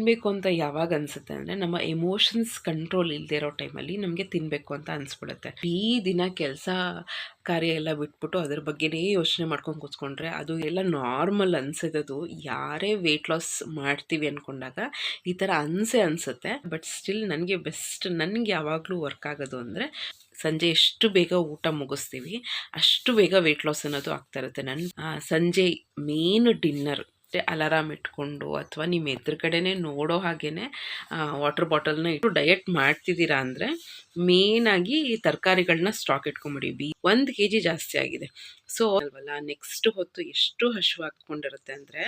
ತಿನ್ನಬೇಕು ಅಂತ ಯಾವಾಗ ಅನಿಸುತ್ತೆ ಅಂದರೆ ನಮ್ಮ ಎಮೋಷನ್ಸ್ ಕಂಟ್ರೋಲ್ ಇಲ್ಲದೆ ಇರೋ ಟೈಮಲ್ಲಿ ನಮಗೆ ತಿನ್ನಬೇಕು ಅಂತ ಅನಿಸ್ಬಿಡುತ್ತೆ. ಈ ದಿನ ಕೆಲಸ ಕಾರ್ಯ ಎಲ್ಲ ಬಿಟ್ಬಿಟ್ಟು ಅದ್ರ ಬಗ್ಗೆನೇ ಯೋಚನೆ ಮಾಡ್ಕೊಂಡು ಕೂತ್ಕೊಂಡ್ರೆ ಅದು ಎಲ್ಲ ನಾರ್ಮಲ್ ಅನಿಸಿದದು ಯಾರೇ ವೆಯ್ಟ್ ಲಾಸ್ ಮಾಡ್ತೀವಿ ಅಂದ್ಕೊಂಡಾಗ ಈ ಥರ ಅನ್ಸೆ ಅನಿಸುತ್ತೆ. ಬಟ್ ಸ್ಟಿಲ್ ನನಗೆ ಬೆಸ್ಟ್ ನನಗೆ ಯಾವಾಗಲೂ ವರ್ಕ್ ಆಗೋದು ಅಂದರೆ ಸಂಜೆ ಎಷ್ಟು ಬೇಗ ಊಟ ಮುಗಿಸ್ತೀವಿ ಅಷ್ಟು ಬೇಗ ವೆಯ್ಟ್ ಲಾಸ್ ಅನ್ನೋದು ಆಗ್ತಾ ಇರುತ್ತೆ. ನನ್ನ ಸಂಜೆ ಮೇನ್ ಡಿನ್ನರ್ ಅಲಾರಾಮ್ ಇಟ್ಕೊಂಡು ಅಥವಾ ನಿಮ್ಮ ಎದುರುಗಡೆನೇ ನೋಡೋ ಹಾಗೇನೆ ವಾಟರ್ ಬಾಟಲ್ನ ಇಟ್ಟು ಡಯಟ್ ಮಾಡ್ತಿದ್ದೀರಾ ಅಂದರೆ ಮೇನಾಗಿ ತರಕಾರಿಗಳನ್ನ ಸ್ಟಾಕ್ ಇಟ್ಕೊಂಡ್ಬಿಡಿ ಬಿ ಒಂದು ಕೆ ಜಿ ಜಾಸ್ತಿ ಆಗಿದೆ. ಸೊ ಅಲ್ವಲ್ಲ? ನೆಕ್ಸ್ಟ್ ಹೊತ್ತು ಎಷ್ಟು ಹಶು ಹಾಕ್ಕೊಂಡಿರುತ್ತೆ ಅಂದರೆ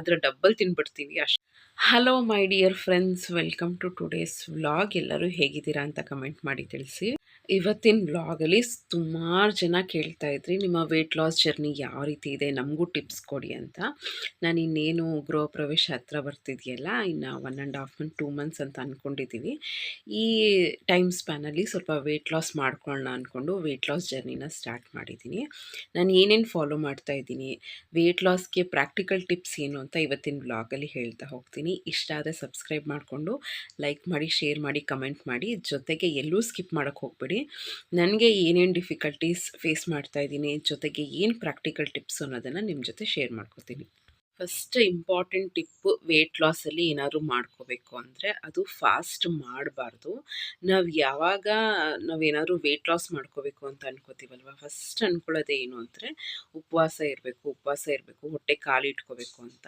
ಅದರ ಡಬ್ಬಲ್ ತಿನ್ಬಿಡ್ತೀವಿ. ಅಷ್ಟು hello my dear friends welcome to today's vlog ಎಲ್ಲರೂ ಹೇಗಿದ್ದೀರಾ ಅಂತ ಕಮೆಂಟ್ ಮಾಡಿ ತಿಳಿಸಿ. ಇವತ್ತಿನ ವ್ಲಾಗಲ್ಲಿ ಸುಮಾರು ಜನ ಕೇಳ್ತಾ ಇದ್ರಿ, ನಿಮ್ಮ ವೆಯ್ಟ್ ಲಾಸ್ ಜರ್ನಿ ಯಾವ ರೀತಿ ಇದೆ, ನಮಗೂ ಟಿಪ್ಸ್ ಕೊಡಿ ಅಂತ. ನಾನು ಇನ್ನೇನು ಗೃಹ ಪ್ರವೇಶ ಹತ್ರ ಬರ್ತಿದೆಯಲ್ಲ, ಇನ್ನು one and half month two months ಅಂತ ಅಂದ್ಕೊಂಡಿದ್ದೀವಿ ಈ ಟೈಮ್ ಸ್ಪ್ಯಾನಲ್ಲಿ ಸ್ವಲ್ಪ ವೆಯ್ಟ್ ಲಾಸ್ ಮಾಡ್ಕೊಳ್ಳೋಣ ಅಂದ್ಕೊಂಡು ವೆಯ್ಟ್ ಲಾಸ್ ಜರ್ನಿನ ಸ್ಟಾರ್ಟ್ ಮಾಡಿದ್ದೀನಿ. ನಾನು ಏನೇನು ಫಾಲೋ ಮಾಡ್ತಾ ಇದ್ದೀನಿ ವೆಯ್ಟ್ ಲಾಸ್ಗೆ ಪ್ರಾಕ್ಟಿಕಲ್ ಟಿಪ್ಸ್ ಏನು ಅಂತ ಇವತ್ತಿನ ಬ್ಲಾಗಲ್ಲಿ ಹೇಳ್ತಾ ಹೋಗ್ತೀನಿ. ಇಷ್ಟ ಆದರೆ ಸಬ್ಸ್ಕ್ರೈಬ್ ಮಾಡಿಕೊಂಡು ಲೈಕ್ ಮಾಡಿ ಶೇರ್ ಮಾಡಿ ಕಮೆಂಟ್ ಮಾಡಿ. ಜೊತೆಗೆ ಎಲ್ಲೂ ಸ್ಕಿಪ್ ಮಾಡೋಕ್ಕೆ ಹೋಗ್ಬೇಡಿ. ನನಗೆ ಏನೇನು ಡಿಫಿಕಲ್ಟೀಸ್ ಫೇಸ್ ಮಾಡ್ತಾ ಇದ್ದೀನಿ, ಜೊತೆಗೆ ಏನು ಪ್ರಾಕ್ಟಿಕಲ್ ಟಿಪ್ಸ್ ಅನ್ನೋದನ್ನು ನಿಮ್ಮ ಜೊತೆ ಶೇರ್ ಮಾಡ್ಕೋತೀನಿ. ಫಸ್ಟ್ ಇಂಪಾರ್ಟೆಂಟ್ ಟಿಪ್ಪು ವೆಯ್ಟ್ ಲಾಸಲ್ಲಿ ಏನಾದರೂ ಮಾಡ್ಕೋಬೇಕು ಅಂದರೆ ಅದು ಫಾಸ್ಟ್ ಮಾಡಬಾರ್ದು. ನಾವು ಯಾವಾಗ ನಾವೇನಾದರೂ ವೆಯ್ಟ್ ಲಾಸ್ ಮಾಡ್ಕೋಬೇಕು ಅಂತ ಅನ್ಕೋತೀವಲ್ವ? ಫಸ್ಟ್ ಅಂದ್ಕೊಳ್ಳೋದೇ ಏನು ಅಂದರೆ ಉಪವಾಸ ಇರಬೇಕು ಉಪವಾಸ ಇರಬೇಕು, ಹೊಟ್ಟೆ ಖಾಲಿ ಇಟ್ಕೋಬೇಕು ಅಂತ.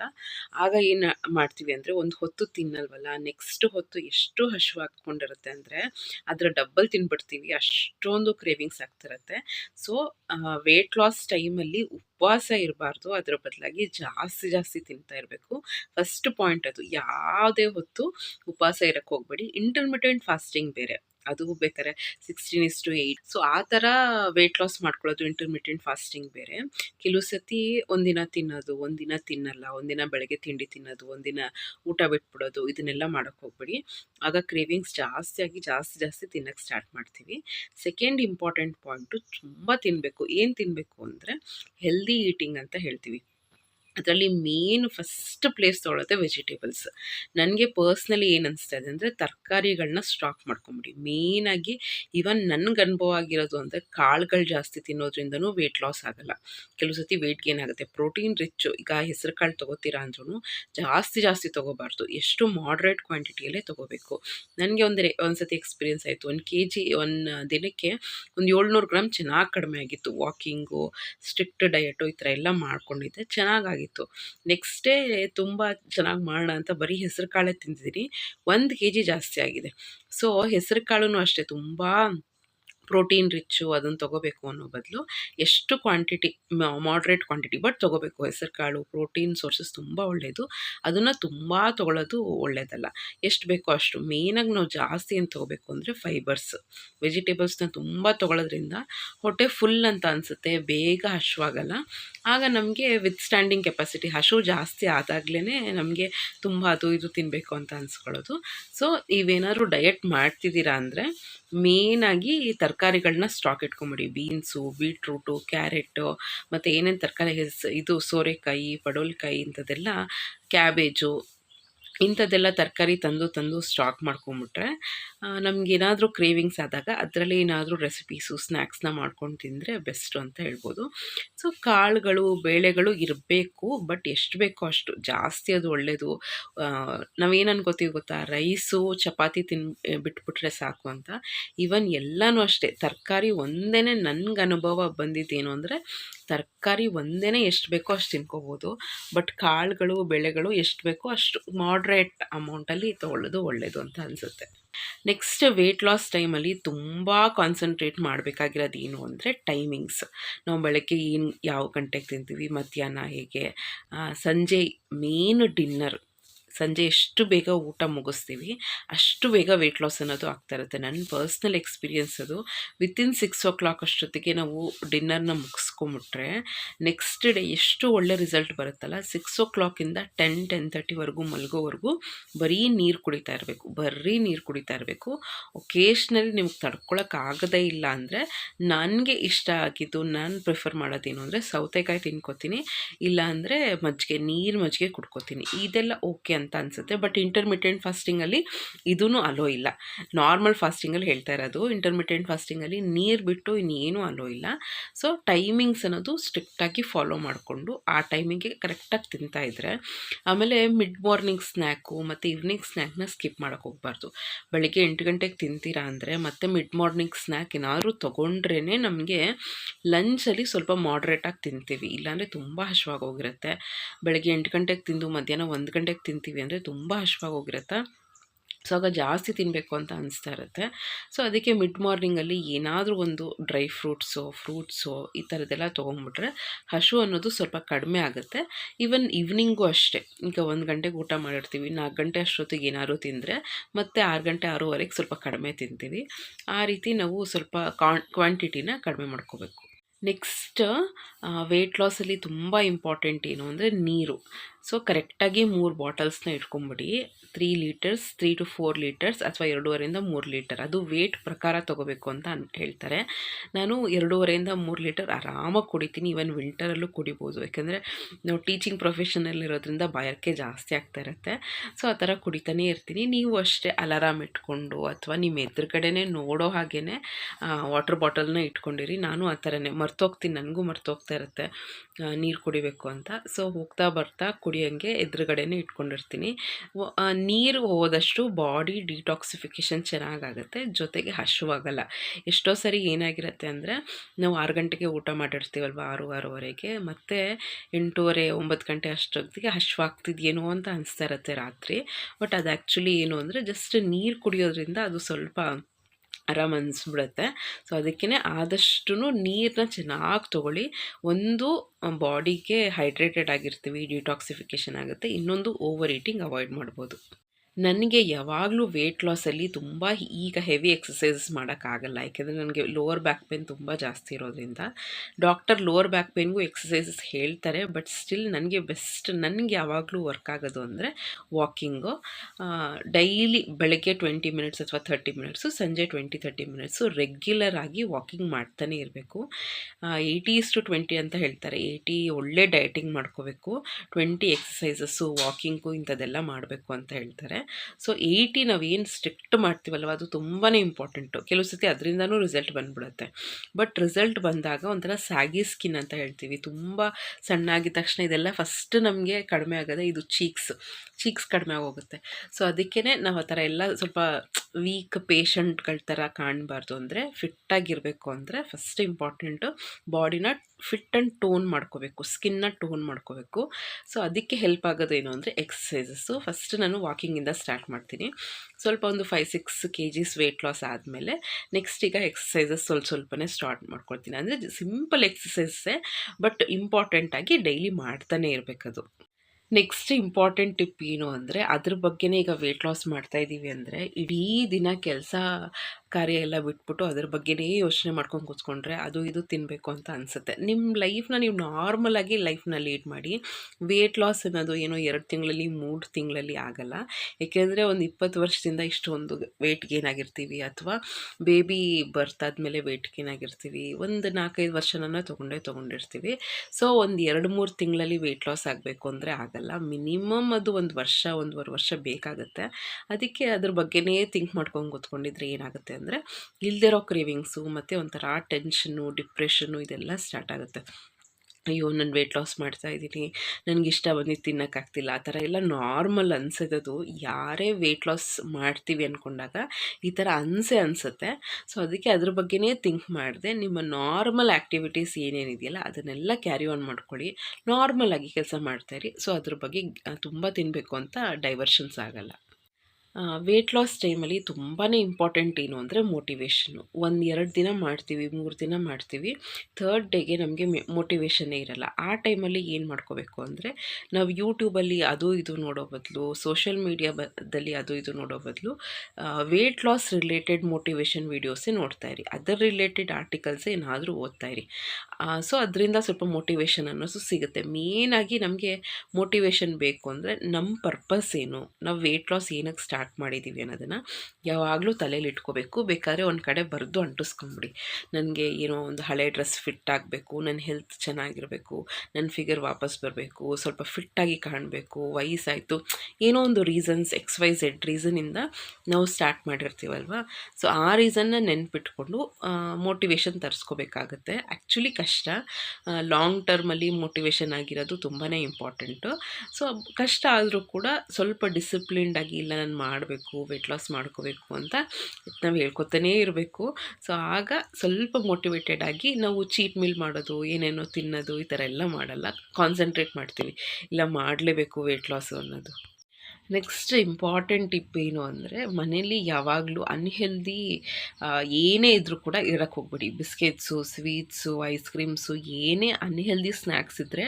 ಆಗ ಏನು ಮಾಡ್ತೀವಿ ಅಂದರೆ ಒಂದು ಹೊತ್ತು ತಿನ್ನಲ್ವಲ್ಲ ನೆಕ್ಸ್ಟ್ ಹೊತ್ತು ಎಷ್ಟು ಹಶು ಹಾಕ್ಕೊಂಡಿರುತ್ತೆ ಅಂದರೆ ಅದರ ಡಬ್ಬಲ್ ತಿನ್ಬಿಡ್ತೀವಿ, ಅಷ್ಟೊಂದು ಕ್ರೇವಿಂಗ್ಸ್ ಆಗ್ತಿರತ್ತೆ. ಸೊ ವೇಟ್ ಲಾಸ್ ಟೈಮಲ್ಲಿ ಉಪವಾಸ ಇರಬಾರ್ದು, ಅದರ ಬದಲಾಗಿ ಜಾಸ್ತಿ ಜಾಸ್ತಿ ತಿಂತಾ ಇರಬೇಕು. ಫಸ್ಟ್ ಪಾಯಿಂಟ್ ಅದು. ಯಾವುದೇ ಹೊತ್ತು ಉಪವಾಸ ಇರೋಕ್ಕೆ ಹೋಗ್ಬೇಡಿ. ಇಂಟರ್ಮಿಟೆಂಟ್ ಫಾಸ್ಟಿಂಗ್ ಬೇರೆ. ಅದು ಬೇಕಾದ್ರೆ sixteen is to eight so ಆ ಥರ ವೆಯ್ಟ್ ಲಾಸ್ ಮಾಡ್ಕೊಳ್ಳೋದು ಇಂಟರ್ಮಿಟೆಂಟ್ ಫಾಸ್ಟಿಂಗ್ ಬೇರೆ. ಕೆಲವು ಸತಿ ಒಂದಿನ ತಿನ್ನೋದು, ಒಂದಿನ ತಿನ್ನಲ್ಲ, ಒಂದಿನ ಬೆಳಗ್ಗೆ ತಿಂಡಿ ತಿನ್ನೋದು, ಒಂದಿನ ಊಟ ಬಿಟ್ಬಿಡೋದು, ಇದನ್ನೆಲ್ಲ ಮಾಡೋಕ್ಕೆ ಹೋಗ್ಬೇಡಿ. ಆಗ ಕ್ರೇವಿಂಗ್ಸ್ ಜಾಸ್ತಿಯಾಗಿ ಜಾಸ್ತಿ ಜಾಸ್ತಿ ತಿನ್ನೋಕ್ಕೆ ಸ್ಟಾರ್ಟ್ ಮಾಡ್ತೀವಿ. ಸೆಕೆಂಡ್ ಇಂಪಾರ್ಟೆಂಟ್ ಪಾಯಿಂಟು ತುಂಬ ತಿನ್ನಬೇಕು ಏನು ತಿನ್ನಬೇಕು ಅಂದರೆ ಹೆಲ್ದಿ ಈಟಿಂಗ್ ಅಂತ ಹೇಳ್ತೀವಿ. ಅದರಲ್ಲಿ ಮೇನ್ ಫಸ್ಟ್ ಪ್ಲೇಸ್ ತೊಗೊಳುತ್ತೆ ವೆಜಿಟೇಬಲ್ಸ್ ನನಗೆ ಪರ್ಸ್ನಲಿ ಏನು ಅನಿಸ್ತಾ ಇದೆ ಅಂದರೆ ತರಕಾರಿಗಳನ್ನ ಸ್ಟಾಕ್ ಮಾಡ್ಕೊಂಬಿಡಿ. ಮೇಯ್ನಾಗಿ ಇವನ್ ನನಗೆ ಅನುಭವ ಆಗಿರೋದು ಅಂದರೆ ಕಾಳುಗಳು ಜಾಸ್ತಿ ತಿನ್ನೋದ್ರಿಂದನೂ ವೆಯ್ಟ್ ಲಾಸ್ ಆಗಲ್ಲ. ಕೆಲವು ಸತಿ ವೆಯ್ಟ್ ಗೇನ್ ಆಗುತ್ತೆ. ಪ್ರೋಟೀನ್ ರಿಚ್ಚು ಈಗ ಹೆಸರು ಕಾಳು ತೊಗೋತೀರಾ ಅಂದ್ರೂ ಜಾಸ್ತಿ ಜಾಸ್ತಿ ತೊಗೋಬಾರ್ದು. ಎಷ್ಟು ಮಾಡ್ರೇಟ್ ಕ್ವಾಂಟಿಟಿಯಲ್ಲೇ ತೊಗೋಬೇಕು. ನನಗೆ ಒಂದು ಒಂದು ಸತಿ ಎಕ್ಸ್ಪೀರಿಯನ್ಸ್ ಆಯಿತು. ಒಂದು ಕೆ ಜಿ ಒಂದು ದಿನಕ್ಕೆ ಒಂದು ಏಳ್ನೂರು ಗ್ರಾಮ್ ಚೆನ್ನಾಗಿ ಕಡಿಮೆ ಆಗಿತ್ತು. ವಾಕಿಂಗು ಸ್ಟ್ರಿಕ್ಟ್ ಡಯಟು ಈ ಥರ ಎಲ್ಲ ಮಾಡ್ಕೊಂಡಿದ್ದೆ. ಚೆನ್ನಾಗಾಗಿತ್ತು ನೆಕ್ಸ್ಟ್ ಡೇ ತುಂಬ ಚೆನ್ನಾಗಿ ಮಾಡೋಣ ಅಂತ ಬರೀ ಹೆಸರು ಕಾಳೇ ತಿಂದಿದ್ದೀನಿ ಒಂದು ಕೆ ಜಿ ಜಾಸ್ತಿ ಆಗಿದೆ. ಸೊ ಹೆಸರು ಕಾಳು ಅಷ್ಟೇ ತುಂಬ ಪ್ರೋಟೀನ್ ರಿಚ್ಚು ಅದನ್ನು ತೊಗೋಬೇಕು ಅನ್ನೋ ಬದಲು ಎಷ್ಟು ಕ್ವಾಂಟಿಟಿ ಮಾಡ್ರೇಟ್ ಕ್ವಾಂಟಿಟಿ ಬಟ್ ತೊಗೋಬೇಕು. ಹೆಸರು ಕಾಳು ಪ್ರೋಟೀನ್ ಸೋರ್ಸಸ್ ತುಂಬ ಒಳ್ಳೆಯದು ಅದನ್ನು ತುಂಬ ತೊಗೊಳ್ಳೋದು ಒಳ್ಳೆಯದಲ್ಲ ಎಷ್ಟು ಬೇಕೋ ಅಷ್ಟು. ಮೇನಾಗಿ ನಾವು ಜಾಸ್ತಿ ಏನು ತೊಗೋಬೇಕು ಅಂದರೆ ಫೈಬರ್ಸ್ ವೆಜಿಟೇಬಲ್ಸ್ನ ತುಂಬ ತೊಗೊಳೋದ್ರಿಂದ ಹೊಟ್ಟೆ ಫುಲ್ ಅಂತ ಅನಿಸುತ್ತೆ. ಬೇಗ ಹಶುವಾಗಲ್ಲ. ಆಗ ನಮಗೆ ವಿತ್ ಸ್ಟ್ಯಾಂಡಿಂಗ್ ಕೆಪಾಸಿಟಿ ಹಶು ಜಾಸ್ತಿ ಆದಾಗಲೇ ನಮಗೆ ತುಂಬ ಅದು ಇದು ತಿನ್ನಬೇಕು ಅಂತ ಅನ್ಸ್ಕೊಳ್ಳೋದು. ಸೊ ಏನಾದರೂ ಡಯಟ್ ಮಾಡ್ತಿದ್ದೀರಾ ಅಂದರೆ ಮೇನಾಗಿ ತರಕಾರಿಗಳನ್ನ ಸ್ಟಾಕ್ ಇಟ್ಕೊಂಬಿಡಿ. ಬೀನ್ಸು ಬೀಟ್ರೂಟು ಕ್ಯಾರೆಟು ಮತ್ತು ಏನೇನು ತರಕಾರಿ ಇದು ಸೋರೆಕಾಯಿ ಪಡೋಲ್ಕಾಯಿ ಇಂಥದ್ದೆಲ್ಲ ಕ್ಯಾಬೇಜು ಇಂಥದ್ದೆಲ್ಲ ತರಕಾರಿ ತಂದು ತಂದು ಸ್ಟಾಕ್ ಮಾಡ್ಕೊಂಬಿಟ್ರೆ ನಮಗೇನಾದರೂ ಕ್ರೇವಿಂಗ್ಸ್ ಆದಾಗ ಅದರಲ್ಲಿ ಏನಾದರೂ ರೆಸಿಪೀಸು ಸ್ನ್ಯಾಕ್ಸ್ನ ಮಾಡ್ಕೊಂಡು ತಿಂದರೆ ಬೆಸ್ಟು ಅಂತ ಹೇಳ್ಬೋದು. ಸೊ ಕಾಳುಗಳು, ಬೇಳೆಗಳು ಇರಬೇಕು ಬಟ್ ಎಷ್ಟು ಬೇಕೋ ಅಷ್ಟು ಜಾಸ್ತಿ ಅದು ಒಳ್ಳೆಯದು ನಾವೇನು ಅನ್ಕೋತೀವಿ ಗೊತ್ತಾ? ರೈಸು ಚಪಾತಿ ತಿನ್, ಬಿಟ್ಬಿಟ್ರೆ ಸಾಕು ಅಂತ. ಈವನ್ ಎಲ್ಲನೂ ಅಷ್ಟೇ. ತರಕಾರಿ ಒಂದೇ ನನಗೆ ಅನುಭವ ಬಂದಿದ್ದೇನು ಅಂದರೆ, ತರಕಾರಿ ಒಂದೇ ಎಷ್ಟು ಬೇಕೋ ಅಷ್ಟು ತಿನ್ಕೋಬೋದು. ಬಟ್ ಕಾಳುಗಳು, ಬೆಳೆಗಳು ಎಷ್ಟು ಬೇಕೋ ಅಷ್ಟು ಮಾಡ್ರೇಟ್ ಅಮೌಂಟಲ್ಲಿ ತೊಗೊಳ್ಳೋದು ಒಳ್ಳೆಯದು ಅಂತ ಅನಿಸುತ್ತೆ. ನೆಕ್ಸ್ಟ್ ವೆಯ್ಟ್ ಲಾಸ್ ಟೈಮಲ್ಲಿ ತುಂಬ ಕಾನ್ಸಂಟ್ರೇಟ್ ಮಾಡಬೇಕಾಗಿರೋದು ಏನು ಅಂದರೆ ಟೈಮಿಂಗ್ಸ್ ನಾವು ಬೆಳಗ್ಗೆ ಏನು, ಯಾವ ಗಂಟೆಗೆ ತಿಂತೀವಿ, ಮಧ್ಯಾಹ್ನ ಹೇಗೆ? ಸಂಜೆ ಮೇನ್ ಡಿನ್ನರ್ ಸಂಜೆ ಎಷ್ಟು ಬೇಗ ಊಟ ಮುಗಿಸ್ತೀವಿ, ಅಷ್ಟು ಬೇಗ ವೆಯ್ಟ್ ಲಾಸ್ ಅನ್ನೋದು ಆಗ್ತಾ ಇರುತ್ತೆ. ನನ್ನ ಪರ್ಸ್ನಲ್ ಎಕ್ಸ್ಪೀರಿಯೆನ್ಸ್ ಅದು. ವಿತಿನ್ ಸಿಕ್ಸ್ ಓ ಕ್ಲಾಕ್ ಅಷ್ಟೊತ್ತಿಗೆ ನಾವು ಡಿನ್ನರ್ನ ಮುಗಿಸ್ಕೊಂಬಿಟ್ರೆ ನೆಕ್ಸ್ಟ್ ಡೇ ಎಷ್ಟು ಒಳ್ಳೆ ರಿಸಲ್ಟ್ ಬರುತ್ತಲ್ಲ? ಸಿಕ್ಸ್ ಓ ಕ್ಲಾಕಿಂದ ಟೆನ್ ಟೆನ್ ತರ್ಟಿವರೆಗೂ ಮಲಗೋವರೆಗೂ ಬರೀ ನೀರು ಕುಡಿತಾ ಇರಬೇಕು. ಬರೀ ನೀರು ಕುಡಿತಾ ಇರಬೇಕು. ಒಕೇಶ್ನಲಿ ನಿಮ್ಗೆ ತಡ್ಕೊಳಕ್ಕಾಗದೇ ಇಲ್ಲ ಅಂದರೆ, ನನಗೆ ಇಷ್ಟ ಆಗಿದ್ದು ನಾನು ಪ್ರಿಫರ್ ಮಾಡೋದೇನು ಅಂದರೆ, ಸೌತೆಕಾಯಿ ತಿನ್ಕೋತೀನಿ. ಇಲ್ಲ ಅಂದರೆ ಮಜ್ಜಿಗೆ, ನೀರು ಮಜ್ಜಿಗೆ ಕುಡ್ಕೋತೀನಿ. ಇದೆಲ್ಲ ಓಕೆ ಅಂತ. ಅನಿಸುತ್ತೆ. ಬಟ್ ಇಂಟರ್ಮಿಟೆಂಟ್ ಫಾಸ್ಟಿಂಗಲ್ಲಿ ಇದೂ ಅಲೋ ಇಲ್ಲ. ನಾರ್ಮಲ್ ಫಾಸ್ಟಿಂಗಲ್ಲಿ ಹೇಳ್ತಾ ಇರೋದು ಇಂಟರ್ಮಿಟೆಂಟ್ ಫಾಸ್ಟಿಂಗಲ್ಲಿ ನೀರು ಬಿಟ್ಟು ಇನ್ನೇನು ಅಲೋ ಇಲ್ಲ. ಸೊ ಟೈಮಿಂಗ್ಸ್ ಅನ್ನೋದು ಸ್ಟ್ರಿಕ್ಟಾಗಿ ಫಾಲೋ ಮಾಡಿಕೊಂಡು ಆ ಟೈಮಿಂಗ್ಗೆ ಕರೆಕ್ಟಾಗಿ ತಿಂತಾ ಇದ್ದರೆ ಆಮೇಲೆ ಮಿಡ್ ಮಾರ್ನಿಂಗ್ ಸ್ನ್ಯಾಕು ಮತ್ತು ಈವ್ನಿಂಗ್ ಸ್ನ್ಯಾಕ್ನ ಸ್ಕಿಪ್ ಮಾಡೋಕ್ಕೆ ಹೋಗ್ಬಾರ್ದು. ಬೆಳಿಗ್ಗೆ ಎಂಟು ಗಂಟೆಗೆ ತಿಂತೀರಾ ಅಂದರೆ ಮತ್ತೆ ಮಿಡ್ ಮಾರ್ನಿಂಗ್ ಸ್ನ್ಯಾಕ್ ಏನಾದರೂ ತೊಗೊಂಡ್ರೇ ನಮಗೆ ಲಂಚಲ್ಲಿ ಸ್ವಲ್ಪ ಮಾಡ್ರೇಟಾಗಿ ತಿಂತೀವಿ. ಇಲ್ಲಾಂದರೆ ತುಂಬ ಹಶ್ವಾಗಿ ಹೋಗಿರುತ್ತೆ. ಬೆಳಗ್ಗೆ ಎಂಟು ಗಂಟೆಗೆ ತಿಂದು ಮಧ್ಯಾಹ್ನ ಒಂದು ಗಂಟೆಗೆ ತಿಂತೀವಿ. ಅಂದರೆ ತುಂಬ ಹಶ್ವಾಗಿ ಹೋಗಿರುತ್ತೆ. ಸೊ, ಆಗ ಜಾಸ್ತಿ ತಿನ್ನಬೇಕು ಅಂತ ಅನಿಸ್ತಾ ಇರುತ್ತೆ. ಸೊ, ಅದಕ್ಕೆ ಮಿಡ್ ಮಾರ್ನಿಂಗಲ್ಲಿ ಏನಾದರೂ ಒಂದು ಡ್ರೈ ಫ್ರೂಟ್ಸು ಫ್ರೂಟ್ಸು ಈ ಥರದ್ದೆಲ್ಲ ತೊಗೊಂಡ್ಬಿಟ್ರೆ ಹಶು ಅನ್ನೋದು ಸ್ವಲ್ಪ ಕಡಿಮೆ ಆಗುತ್ತೆ. ಈವನ್ ಈವ್ನಿಂಗು ಅಷ್ಟೇ. ಈಗ ಒಂದು ಗಂಟೆಗೆ ಊಟ ಮಾಡಿರ್ತೀವಿ, ನಾಲ್ಕು ಗಂಟೆ ಅಷ್ಟೊತ್ತಿಗೆ ಏನಾದರೂ ತಿಂದರೆ ಮತ್ತೆ ಆರು ಗಂಟೆ, ಆರೂವರೆಗೆ ಸ್ವಲ್ಪ ಕಡಿಮೆ ತಿಂತೀವಿ. ಆ ರೀತಿ ನಾವು ಸ್ವಲ್ಪ ಕ್ವಾಂಟಿಟಿನ ಕಡಿಮೆ ಮಾಡ್ಕೋಬೇಕು. ನೆಕ್ಸ್ಟ್ ವೆಯ್ಟ್ ಲಾಸಲ್ಲಿ ತುಂಬ ಇಂಪಾರ್ಟೆಂಟ್ ಏನು ಅಂದರೆ ನೀರು. ಸೊ ಕರೆಕ್ಟಾಗಿ ಮೂರು ಬಾಟಲ್ಸ್ನ ಇಟ್ಕೊಂಬಿಡಿ. Three litres three to four litres ಅಥವಾ ಎರಡೂವರೆಯಿಂದ ಮೂರು ಲೀಟರ್ ಅದು ವೇಟ್ ಪ್ರಕಾರ ತೊಗೋಬೇಕು ಅಂತ ಹೇಳ್ತಾರೆ. ನಾನು ಎರಡೂವರೆಯಿಂದ ಮೂರು ಲೀಟರ್ ಆರಾಮಾಗಿ ಕುಡಿತೀನಿ. ಈವನ್ ವಿಂಟರಲ್ಲೂ ಕುಡಿಬೋದು. ಯಾಕೆಂದರೆ ನಾವು ಟೀಚಿಂಗ್ ಪ್ರೊಫೆಷನಲ್ಲಿರೋದ್ರಿಂದ ಬಾಯರ್ಕೆ ಜಾಸ್ತಿ ಆಗ್ತಾ ಇರುತ್ತೆ. ಸೊ ಆ ಥರ ಕುಡಿತಾನೇ ಇರ್ತೀನಿ. ನೀವು ಅಷ್ಟೇ ಅಲಾರಾಮ್ ಇಟ್ಕೊಂಡು ಅಥವಾ ನಿಮ್ಮ ಎದುರುಗಡೆನೇ ನೋಡೋ ಹಾಗೇ ವಾಟರ್ ಬಾಟಲ್ನ ಇಟ್ಕೊಂಡಿರಿ. ನಾನು ಆ ಥರನೇ ಮರ್ತೋಗ್ತೀನಿ. ನನಗೂ ಮರ್ತೋಗ್ತಾ ಇರುತ್ತೆ ನೀರು ಕುಡಿಬೇಕು ಅಂತ. ಸೊ ಹೋಗ್ತಾ ಬರ್ತಾ ಕುಡಿಯೋಂಗೆ ಎದುರುಗಡೆನೇ ಇಟ್ಕೊಂಡಿರ್ತೀನಿ. ನೀರು ಹೋದಷ್ಟು ಬಾಡಿ ಡಿಟಾಕ್ಸಿಫಿಕೇಷನ್ ಚೆನ್ನಾಗಾಗುತ್ತೆ, ಜೊತೆಗೆ ಹಸುವಾಗಲ್ಲ ಎಷ್ಟೋ ಸರಿ ಏನಾಗಿರುತ್ತೆ ಅಂದರೆ ನಾವು ಆರು ಗಂಟೆಗೆ ಊಟ ಮಾಡಿರ್ತೀವಲ್ವ, ಆರು, ಆರೂವರೆಗೆ, ಮತ್ತು ಎಂಟೂವರೆ, ಒಂಬತ್ತು ಗಂಟೆ ಅಷ್ಟೊತ್ತಿಗೆ ಹಶ್ವಾಗ್ತಿದ್ಯೇನೋ ಅಂತ ಅನಿಸ್ತಾ ಇರುತ್ತೆ ರಾತ್ರಿ. ಬಟ್ ಅದು ಆ್ಯಕ್ಚುಲಿ ಏನು ಅಂದರೆ ಜಸ್ಟ್ ನೀರು ಕುಡಿಯೋದ್ರಿಂದ ಅದು ಸ್ವಲ್ಪ ಆರಾಮ್ ಅನಿಸ್ಬಿಡುತ್ತೆ ಸೊ ಅದಕ್ಕೇ ಆದಷ್ಟು ನೀರನ್ನ ಚೆನ್ನಾಗಿ ತೊಗೊಳ್ಳಿ. ಒಂದು ಬಾಡಿಗೆ ಹೈಡ್ರೇಟೆಡ್ ಆಗಿರ್ತೀವಿ, ಡಿಟಾಕ್ಸಿಫಿಕೇಷನ್ ಆಗುತ್ತೆ. ಇನ್ನೊಂದು ಓವರ್ ಈಟಿಂಗ್ ಅವಾಯ್ಡ್ ಮಾಡ್ಬೋದು. ನನಗೆ ಯಾವಾಗಲೂ ವೆಯ್ಟ್ ಲಾಸಲ್ಲಿ ತುಂಬ ಈಗ ಹೆವಿ ಎಕ್ಸಸೈಸಸ್ ಮಾಡೋಕ್ಕಾಗಲ್ಲ ಯಾಕೆಂದರೆ ನನಗೆ ಲೋವರ್ ಬ್ಯಾಕ್ ಪೇನ್ ತುಂಬ ಜಾಸ್ತಿ ಇರೋದ್ರಿಂದ. ಡಾಕ್ಟರ್ ಲೋವರ್ ಬ್ಯಾಕ್ ಪೇನ್ಗೂ ಎಕ್ಸಸೈಸಸ್ ಹೇಳ್ತಾರೆ ಬಟ್ ಸ್ಟಿಲ್ ನನಗೆ ಬೆಸ್ಟ್ ನನಗೆ ಯಾವಾಗಲೂ ವರ್ಕ್ ಆಗೋದು ಅಂದರೆ ವಾಕಿಂಗು ಡೈಲಿ ಬೆಳಗ್ಗೆ ಟ್ವೆಂಟಿ ಮಿನಿಟ್ಸ್ ಅಥವಾ ಥರ್ಟಿ ಮಿನಿಟ್ಸು ಸಂಜೆ ಟ್ವೆಂಟಿ ಥರ್ಟಿ ಮಿನಿಟ್ಸು ರೆಗ್ಯುಲರ್ ಆಗಿ ವಾಕಿಂಗ್ ಮಾಡ್ತಾನೆ ಇರಬೇಕು. ಏಯ್ಟೀಸ್ ಟು ಟ್ವೆಂಟಿ ಅಂತ ಹೇಳ್ತಾರೆ. ಏಯ್ಟಿ ಒಳ್ಳೆ ಡಯಟಿಂಗ್ ಮಾಡ್ಕೋಬೇಕು. ಟ್ವೆಂಟಿ ಎಕ್ಸಸೈಸಸ್ಸು ವಾಕಿಂಗು ಇಂಥದ್ದೆಲ್ಲ ಮಾಡಬೇಕು ಅಂತ ಹೇಳ್ತಾರೆ. ಸೊ ಏಯ್ಟಿ ನಾವು ಏನು ಸ್ಟ್ರಿಕ್ಟ್ ಮಾಡ್ತೀವಲ್ವ? ಅದು ತುಂಬಾ ಇಂಪಾರ್ಟೆಂಟು ಕೆಲವು ಸತಿ ಅದರಿಂದನೂ ರಿಸಲ್ಟ್ ಬಂದ್ಬಿಡುತ್ತೆ. ಬಟ್ ರಿಸಲ್ಟ್ ಬಂದಾಗ ಒಂಥರ ಸ್ಯಾಗಿ ಸ್ಕಿನ್ ಅಂತ ಹೇಳ್ತೀವಿ. ತುಂಬ ಸಣ್ಣ ಆಗಿದ ತಕ್ಷಣ ಇದೆಲ್ಲ ಫಸ್ಟ್ ನಮಗೆ ಕಡಿಮೆ ಆಗೋದೆ ಇದು ಚೀಕ್ಸ್ ಚೀಕ್ಸ್ ಕಡಿಮೆ ಆಗೋಗುತ್ತೆ. ಸೊ ಅದಕ್ಕೇ ನಾವು ಆ ಥರ ಎಲ್ಲ ಸ್ವಲ್ಪ ವೀಕ್ ಪೇಷಂಟ್ಗಳ ಥರ ಕಾಣಬಾರ್ದು ಅಂದರೆ ಫಿಟ್ಟಾಗಿರಬೇಕು ಅಂದರೆ ಫಸ್ಟ್ ಇಂಪಾರ್ಟೆಂಟು ಬಾಡಿನ ಫಿಟ್ ಆ್ಯಂಡ್ ಟೋನ್ ಮಾಡ್ಕೋಬೇಕು. ಸ್ಕಿನ್ನ ಟೋನ್ ಮಾಡ್ಕೋಬೇಕು. ಸೊ ಅದಕ್ಕೆ ಹೆಲ್ಪ್ ಆಗೋದೇನು ಅಂದರೆ ಎಕ್ಸಸೈಸಸ್ಸು ಫಸ್ಟ್ ನಾನು ವಾಕಿಂಗಿಂದ ಸ್ಟಾರ್ಟ್ ಮಾಡ್ತೀನಿ. ಸ್ವಲ್ಪ ಒಂದು five six K Gs weight loss ಆದಮೇಲೆ ನೆಕ್ಸ್ಟ್ ಈಗ ಎಕ್ಸಸೈಸಸ್ ಸ್ವಲ್ಪ ಸ್ವಲ್ಪನೇ ಸ್ಟಾರ್ಟ್ ಮಾಡ್ಕೊಳ್ತೀನಿ. ಅಂದರೆ ಸಿಂಪಲ್ ಎಕ್ಸಸೈಸೇ ಬಟ್ ಇಂಪಾರ್ಟೆಂಟಾಗಿ ಡೈಲಿ ಮಾಡ್ತಾನೆ ಇರಬೇಕದು. ನೆಕ್ಸ್ಟ್ ಇಂಪಾರ್ಟೆಂಟ್ ಟಿಪ್ ಏನು ಅಂದರೆ, ಅದ್ರ ಬಗ್ಗೆನೇ ಈಗ ವೆಯ್ಟ್ ಲಾಸ್ ಮಾಡ್ತಾ ಇದ್ದೀವಿ ಅಂದರೆ, ಇಡೀ ದಿನ ಕೆಲಸ ಕಾರ್ಯ ಎಲ್ಲ ಬಿಟ್ಬಿಟ್ಟು ಅದ್ರ ಬಗ್ಗೆನೇ ಯೋಚನೆ ಮಾಡ್ಕೊಂಡು ಕೂತ್ಕೊಂಡ್ರೆ ಅದು ಇದು ತಿನ್ನಬೇಕು ಅಂತ ಅನಿಸುತ್ತೆ. ನಿಮ್ಮ ಲೈಫ್ನ ನೀವು ನಾರ್ಮಲಾಗಿ ಲೈಫ್ನ ಲೀಡ್ ಮಾಡಿ ವೆಯ್ಟ್ ಲಾಸ್ ಅನ್ನೋದು ಏನೋ ಎರಡು ತಿಂಗಳಲ್ಲಿ, ಮೂರು ತಿಂಗಳಲ್ಲಿ ಆಗಲ್ಲ. ಏಕೆಂದರೆ ಒಂದು ಇಪ್ಪತ್ತು ವರ್ಷದಿಂದ ಇಷ್ಟೊಂದು ವೆಯ್ಟ್ ಗೇನ್ ಆಗಿರ್ತೀವಿ ಅಥವಾ ಬೇಬಿ ಬರ್ತ್ ಆದಮೇಲೆ ವೆಯ್ಟ್ ಗೇನ್ ಆಗಿರ್ತೀವಿ. ಒಂದು ನಾಲ್ಕೈದು ವರ್ಷನ ತೊಗೊಂಡೇ ತೊಗೊಂಡಿರ್ತೀವಿ. ಸೊ ಒಂದು ಎರಡು, ಮೂರು ತಿಂಗಳಲ್ಲಿ ವೆಯ್ಟ್ ಲಾಸ್ ಆಗಬೇಕು ಅಂದರೆ ಆಗಲ್ಲ. ಮಿನಿಮಮ್ ಅದು ಒಂದು ವರ್ಷ, ಒಂದೂವರೆ ವರ್ಷ ಬೇಕಾಗುತ್ತೆ. ಅದಕ್ಕೆ ಅದ್ರ ಬಗ್ಗೆನೇ ಥಿಂಕ್ ಮಾಡ್ಕೊಂಡು ಕೂತ್ಕೊಂಡಿದ್ರೆ ಏನಾಗುತ್ತೆ? ಅಂದರೆ ಇಲ್ದಿರೋ ಕ್ರೇವಿಂಗ್ಸು ಮತ್ತು ಒಂಥರ ಟೆನ್ಷನ್ನು, ಡಿಪ್ರೆಷನ್ನು ಇದೆಲ್ಲ ಸ್ಟಾರ್ಟ್ ಆಗುತ್ತೆ. ಅಯ್ಯೋ, ನಾನು ವೆಯ್ಟ್ ಲಾಸ್ ಮಾಡ್ತಾ ಇದ್ದೀನಿ, ನನಗೆ ಇಷ್ಟ ಬಂದಿದ್ದು ತಿನ್ನೋಕ್ಕಾಗ್ತಿಲ್ಲ ಆ ಥರ ಎಲ್ಲ ನಾರ್ಮಲ್ ಅನ್ಸೋದದು ಯಾರೇ ವೆಯ್ಟ್ ಲಾಸ್ ಮಾಡ್ತೀವಿ ಅಂದ್ಕೊಂಡಾಗ ಈ ಥರ ಅನಿಸೆ ಅನಿಸುತ್ತೆ. ಸೊ ಅದಕ್ಕೆ ಅದ್ರ ಬಗ್ಗೆನೇ ಥಿಂಕ್ ಮಾಡಿದೆ, ನಿಮ್ಮ ನಾರ್ಮಲ್ ಆ್ಯಕ್ಟಿವಿಟೀಸ್ ಏನೇನಿದೆಯಲ್ಲ ಅದನ್ನೆಲ್ಲ ಕ್ಯಾರಿ ಆನ್ ಮಾಡ್ಕೊಳ್ಳಿ. ನಾರ್ಮಲ್ ಆಗಿ ಕೆಲಸ ಮಾಡ್ತಾಯಿರಿ ಸೊ ಅದ್ರ ಬಗ್ಗೆ ತುಂಬ ತಿನ್ನಬೇಕು ಅಂತ ಡೈವರ್ಷನ್ಸ್ ಆಗಲ್ಲ. ವೆಯ್ಟ್ ಲಾಸ್ ಟೈಮಲ್ಲಿ ತುಂಬಾ ಇಂಪಾರ್ಟೆಂಟ್ ಏನು ಅಂದರೆ ಮೋಟಿವೇಶನ್ನು ಒಂದು ಎರಡು ದಿನ ಮಾಡ್ತೀವಿ, ಮೂರು ದಿನ ಮಾಡ್ತೀವಿ. ಥರ್ಡ್ ಡೇಗೆ ನಮಗೆ ಮೋಟಿವೇಶನ್ನೇ ಇರಲ್ಲ. ಆ ಟೈಮಲ್ಲಿ ಏನು ಮಾಡ್ಕೋಬೇಕು ಅಂದರೆ ನಾವು ಯೂಟ್ಯೂಬಲ್ಲಿ ಅದು ಇದು ನೋಡೋ ಬದಲು ಸೋಷಿಯಲ್ ಮೀಡಿಯಾದಲ್ಲಿ ಅದು ಇದು ನೋಡೋ ಬದಲು ವೆಯ್ಟ್ ಲಾಸ್ ರಿಲೇಟೆಡ್ ಮೋಟಿವೇಶನ್ ವೀಡಿಯೋಸೇ ನೋಡ್ತಾ ಇರಿ. ಅದರ್ ರಿಲೇಟೆಡ್ ಆರ್ಟಿಕಲ್ಸ್ ಏನಾದರೂ ಓದ್ತಾ ಇರಿ. ಸೊ ಅದರಿಂದ ಸ್ವಲ್ಪ ಮೋಟಿವೇಶನ್ ಅನ್ನೋದು ಸಿಗುತ್ತೆ. ಮೇನಾಗಿ ನಮಗೆ ಮೋಟಿವೇಶನ್ ಬೇಕು ಅಂದರೆ ನಮ್ಮ ಪರ್ಪಸ್ ಏನು? ನಾವು ವೆಯ್ಟ್ ಲಾಸ್ ಏನಕ್ಕೆ ಸ್ಟಾರ್ಟ್ ಸ್ಟಾರ್ಟ್ ಮಾಡಿದ್ದೀವಿ ಅನ್ನೋದನ್ನು ಯಾವಾಗಲೂ ತಲೆಯಲ್ಲಿ ಇಟ್ಕೋಬೇಕು. ಬೇಕಾದ್ರೆ ಒಂದು ಕಡೆ ಬರೆದು ಅಂಟಿಸ್ಕೊಂಬಿಡಿ. ನನಗೆ ಏನೋ ಒಂದು ಹಳೆ ಡ್ರೆಸ್ ಫಿಟ್ ಆಗಬೇಕು ನನ್ನ ಹೆಲ್ತ್ ಚೆನ್ನಾಗಿರಬೇಕು ನನ್ನ ಫಿಗರ್ ವಾಪಸ್ ಬರಬೇಕು, ಸ್ವಲ್ಪ ಫಿಟ್ಟಾಗಿ ಕಾಣಬೇಕು, ವಯಸ್ಸಾಯಿತು. ಏನೋ ಒಂದು ರೀಸನ್ಸ್ ಎಕ್ಸ್ ವೈ ಝೆಡ್ ರೀಸನಿಂದ ನಾವು ಸ್ಟಾರ್ಟ್ ಮಾಡಿರ್ತೀವಲ್ವ? ಸೊ ಆ ರೀಸನ್ನ ನೆನ್ಪಿಟ್ಕೊಂಡು ಮೋಟಿವೇಶನ್ ತರಿಸ್ಕೋಬೇಕಾಗತ್ತೆ. ಆ್ಯಕ್ಚುಲಿ ಕಷ್ಟ. ಲಾಂಗ್ ಟರ್ಮಲ್ಲಿ ಮೋಟಿವೇಶನ್ ಆಗಿರೋದು ತುಂಬಾ ಇಂಪಾರ್ಟೆಂಟು ಸೊ ಕಷ್ಟ ಆದರೂ ಕೂಡ ಸ್ವಲ್ಪ ಡಿಸಿಪ್ಲಿನ್ಡ್ ಆಗಿ, ಇಲ್ಲ, ನಾನು ಮಾಡಬೇಕು ವೆಯ್ಟ್ ಲಾಸ್ ಮಾಡ್ಕೋಬೇಕು ಅಂತ ನಾವು ಹೇಳ್ಕೊತಾನೇ ಇರಬೇಕು. ಸೊ ಆಗ ಸ್ವಲ್ಪ ಮೋಟಿವೇಟೆಡ್ ಆಗಿ ನಾವು ಚೀಟ್ ಮೀಲ್ ಮಾಡೋದು, ಏನೇನೋ ತಿನ್ನೋದು, ಈ ಥರ ಎಲ್ಲ ಮಾಡಲ್ಲ. ಕಾನ್ಸಂಟ್ರೇಟ್ ಮಾಡ್ತೀವಿ. ಇಲ್ಲ, ಮಾಡಲೇಬೇಕು ವೆಯ್ಟ್ ಲಾಸು ಅನ್ನೋದು. ನೆಕ್ಸ್ಟ್ ಇಂಪಾರ್ಟೆಂಟ್ ಟಿಪ್ ಏನು ಅಂದರೆ, ಮನೇಲಿ ಯಾವಾಗಲೂ ಅನ್ಹೆಲ್ದಿ ಏನೇ ಇದ್ದರೂ ಕೂಡ ಇರೋಕ್ಕೆ ಹೋಗ್ಬಿಡಿ. ಬಿಸ್ಕೆಟ್ಸು ಸ್ವೀಟ್ಸು ಐಸ್ ಕ್ರೀಮ್ಸು ಏನೇ ಅನ್ಹೆಲ್ದಿ ಸ್ನ್ಯಾಕ್ಸ್ ಇದ್ದರೆ